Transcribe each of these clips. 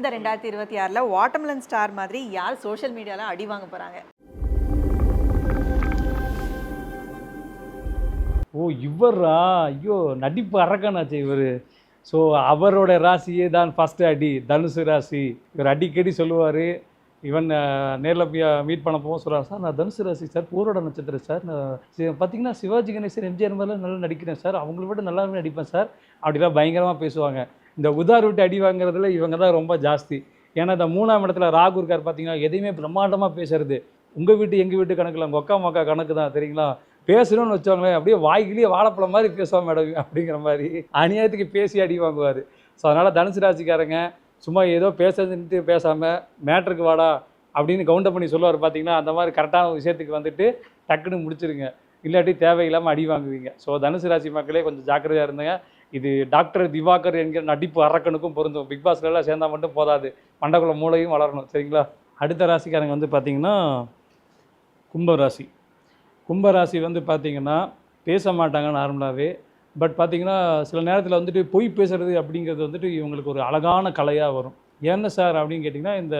இந்த ரெண்டாயிரத்தி இருபத்தி ஆறில் வாட்டர்மெலன் ஸ்டார் மாதிரி யார் சோஷியல் மீடியாவில் அடி வாங்க போகிறாங்க ஓ இவரா? ஐயோ நடிப்பு அரக்கனாச்சு இவர். ஸோ அவரோட ராசியே தான் ஃபஸ்ட்டு அடி. தனுசு ராசி. இவர் அடிக்கடி சொல்லுவார். ஈவன் நேரில் போய் மீட் பண்ண போவோம் சொல்கிறார் சார் நான் தனுசு ராசி சார். பூரோட நட்சத்திரம் சார். நான் பார்த்தீங்கன்னா சிவாஜி கணேசன் எம்ஜிஆர் மாதிரிலாம் நல்லா நடிக்கிறேன் சார். அவங்கள விட நல்லாவே நடிப்பேன் சார். அப்படிலாம் பயங்கரமாக பேசுவாங்க. இந்த உதார் விட்டு அடி வாங்குறதுல இவங்க தான் ரொம்ப ஜாஸ்தி. ஏன்னா இந்த மூணாம் இடத்துல ராகு இருக்கார் பார்த்தீங்கன்னா எதையுமே பிரம்மாண்டமாக பேசுறது. உங்கள் வீட்டு எங்கள் வீட்டு கணக்கில் உங்கள் ஒக்கா மக்கா கணக்கு தான் தெரியுங்களா? பேசணும்னு வச்சவங்களேன் அப்படியே வாய்க்கிலேயே வாழைப்பழம் மாதிரி பேசுவான் மேடம் அப்படிங்கிற மாதிரி. அநியாயத்துக்கு பேசி அடி வாங்குவார். ஸோ அதனால் தனுசு ராசிக்காரங்க சும்மா ஏதோ பேசுறதுன்ட்டு பேசாமல் மேட்ருக்கு வாடா அப்படின்னு கவுண்டர் பண்ணி சொல்லுவார் பார்த்தீங்கன்னா அந்த மாதிரி கரெக்டான விஷயத்துக்கு வந்துட்டு டக்குன்னு முடிச்சிருங்க. இல்லாட்டி தேவையில்லாமல் அடி வாங்குவீங்க. ஸோ தனுசு ராசி மக்களே கொஞ்சம் ஜாக்கிரதையாக இருந்தேங்க. இது டாக்டர் திவாகர் என்கிற நடிப்பு அரக்கனுக்கும் பொருந்தும். பிக் பாஸ்லாம் சேர்ந்தால் சேர்ந்தா மட்டும் போதாது. மண்டக்குள்ள மூளையும் வளரணும் சரிங்களா? அடுத்த ராசிக்காரங்க வந்து பார்த்தீங்கன்னா கும்பராசி. கும்பராசி வந்து பார்த்திங்கன்னா பேச மாட்டாங்க நார்மலாகவே பட் பார்த்தீங்கன்னா சில நேரத்தில் வந்துட்டு பொய் பேசுகிறது அப்படிங்கிறது வந்துட்டு இவங்களுக்கு ஒரு அழகான கலையாக வரும். என்ன சார் அப்படின்னு கேட்டிங்கன்னா இந்த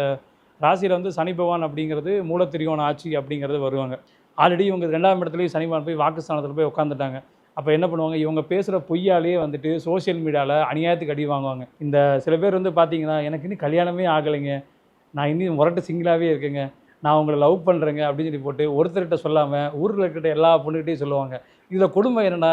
ராசியில் வந்து சனி பகவான் அப்படிங்கிறது மூலத்திரியோன் ஆட்சி அப்படிங்கிறது வருவாங்க. ஆல்ரெடி இவங்க ரெண்டாம் இடத்துலையும் சனி பகவான் போய் வாக்குஸ்தானத்தில் போய் உட்காந்துட்டாங்க அப்போ என்ன பண்ணுவாங்க? இவங்க பேசுகிற பொய்யாலேயே வந்துட்டு சோஷியல் மீடியாவில் அநியாயத்துக்கு அடி வாங்குவாங்க. இந்த சில பேர் வந்து பார்த்தீங்கன்னா எனக்கு இன்னும் கல்யாணமே ஆகலைங்க. நான் இன்னும் முரட்டு சிங்கிளாகவே இருக்கேங்க. நான் உங்களை லவ் பண்ணுறேங்க அப்படின்னு சொல்லி போட்டு ஒருத்தர்கிட்ட சொல்லாமல் ஊரில் இருக்கிற எல்லா பொண்ணுகிட்டையும் சொல்லுவாங்க. இதில் கொடுமை என்னென்னா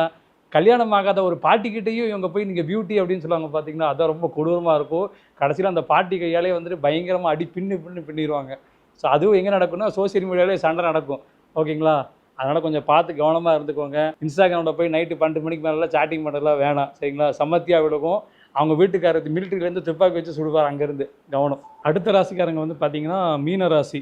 கல்யாணம் ஆகாத ஒரு பாட்டிக்கிட்டேயும் இவங்க போய் நீங்கள் பியூட்டி அப்படின்னு சொல்லுவாங்க பார்த்தீங்கன்னா அதான் ரொம்ப கொடூரமாக இருக்கும். கடைசியில் அந்த பாட்டி கையாலே வந்துட்டு பயங்கரமாக அடி பின்னு பின்னு பின்னிடுவாங்க. ஸோ அதுவும் எங்கே நடக்கும்னா சோஷியல் மீடியாவிலே சண்டை நடக்கும். ஓகேங்களா? அதனால் கொஞ்சம் பார்த்து கவனமாக இருந்துக்கோங்க. இன்ஸ்டாகிராமில் போய் நைட்டு பன்னெண்டு மணிக்கு மேலே சாட்டிங் பண்ணுறதுலாம் வேணாம். சரிங்களா? சம்மத்தியாக விடுக்கும் அவங்க வீட்டுக்காரர் மிலிட்ரிலேருந்து துப்பாக்கி வச்சு சுடுவார் அங்கேருந்து. கவனம். அடுத்த ராசிக்காரங்க வந்து பார்த்திங்கன்னா மீன ராசி.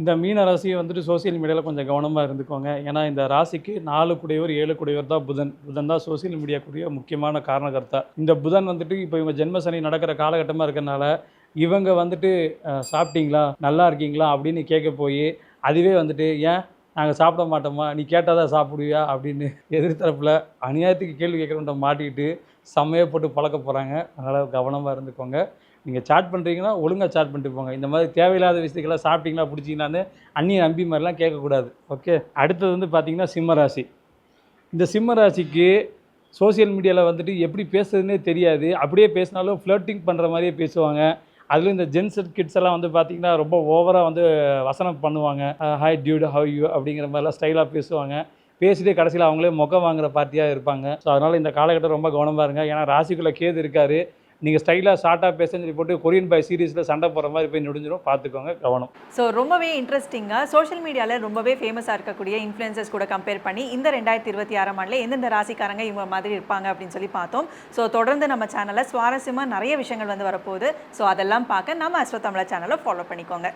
இந்த மீன ராசியை வந்துட்டு சோஷியல் மீடியாவில் கொஞ்சம் கவனமாக இருந்துக்கோங்க. ஏன்னா இந்த ராசிக்கு நாலு குடையவர் ஏழு குடையவர் தான் புதன். புதன் தான் சோஷியல் மீடியாக்குரிய முக்கியமான காரணகர்த்தா. இந்த புதன் வந்துட்டு இப்போ இவங்க ஜென்மசனி நடக்கிற காலகட்டமாக இருக்கிறனால இவங்க வந்துட்டு சாப்பிட்டீங்களா? நல்லா இருக்கீங்களா? அப்படின்னு கேட்க போய் அதுவே வந்துட்டு ஏன் நாங்கள் சாப்பிட மாட்டோமா? நீ கேட்டால் தான் சாப்பிடுவியா? அப்படின்னு எதிர்த்தரப்பில் அநியாயத்துக்கு கேள்வி கேட்குறவன்ட்ட மாட்டிக்கிட்டு செம்மையாக போட்டு பழக்க போகிறாங்க அதனால் கவனமாக இருந்துக்கோங்க. நீங்கள் சாட் பண்ணுறீங்கன்னா ஒழுங்காக சாட் பண்ணிட்டு போங்க. இந்த மாதிரி தேவையில்லாத விஷயத்துக்கெல்லாம் சாப்பிட்டீங்களா பிடிச்சிங்களான்னு அந்நிய நம்பி மாதிரிலாம் கேட்கக்கூடாது. ஓகே அடுத்தது வந்து பார்த்திங்கன்னா சிம்ம ராசி. இந்த சிம்மராசிக்கு ராசிக்கு சோஷியல் மீடியாவில் வந்துட்டு எப்படி பேசுறதுன்னே தெரியாது. அப்படியே பேசினாலும் ஃப்ளர்ட்டிங் பண்ணுற மாதிரியே பேசுவாங்க. அதுலேயும் இந்த ஜென்ஸ் கிட்ஸ் எல்லாம் வந்து பார்த்தீங்கன்னா ரொம்ப ஓவராக வந்து வசனம் பண்ணுவாங்க. ஹாய் டியூட் ஹவ் யூ அப்படிங்கிற மாதிரிலாம் ஸ்டைலாக பேசுவாங்க. பேசிட்டு கடைசியில் அவங்களே முகம் வாங்குற பார்ட்டியாக இருப்பாங்க. ஸோ அதனால் இந்த காலகட்டம் ரொம்ப கவனமாக இருங்க. ஏன்னா ராசிக்குள்ளே கேது இருக்காரு. நீங்கள் ஸ்டைலாக ஷார்ட்டாக பேசுன்னு சொல்லி போட்டு கொரியன் பாய் சீரீஸில் சண்டை போகிற மாதிரி போய் நுடிஞ்சிடும் பார்த்துக்கோங்க கவனம். ஸோ ரொம்பவே இன்ட்ரெஸ்டிங்காக சோஷியல் மீடியாவில் ரொம்பவே ஃபேமஸாக இருக்கக்கூடிய இன்ஃப்ளூயன்சஸ் கூட கம்பேர் பண்ணி இந்த ரெண்டாயிரத்தி இருபத்தி ஆறாம் ஆண்டில் எந்தெந்த ராசிக்காரங்க இவங்க மாதிரி இருப்பாங்க அப்படின்னு சொல்லி பார்த்தோம். ஸோ தொடர்ந்து நம்ம சேனலில் சுவாரஸ்யமாக நிறைய விஷயங்கள் வந்து வரப்போகுது. ஸோ அதெல்லாம் பார்க்க நம்ம அஸ்வ தமிழா சேனலை ஃபாலோ பண்ணிக்கோங்க.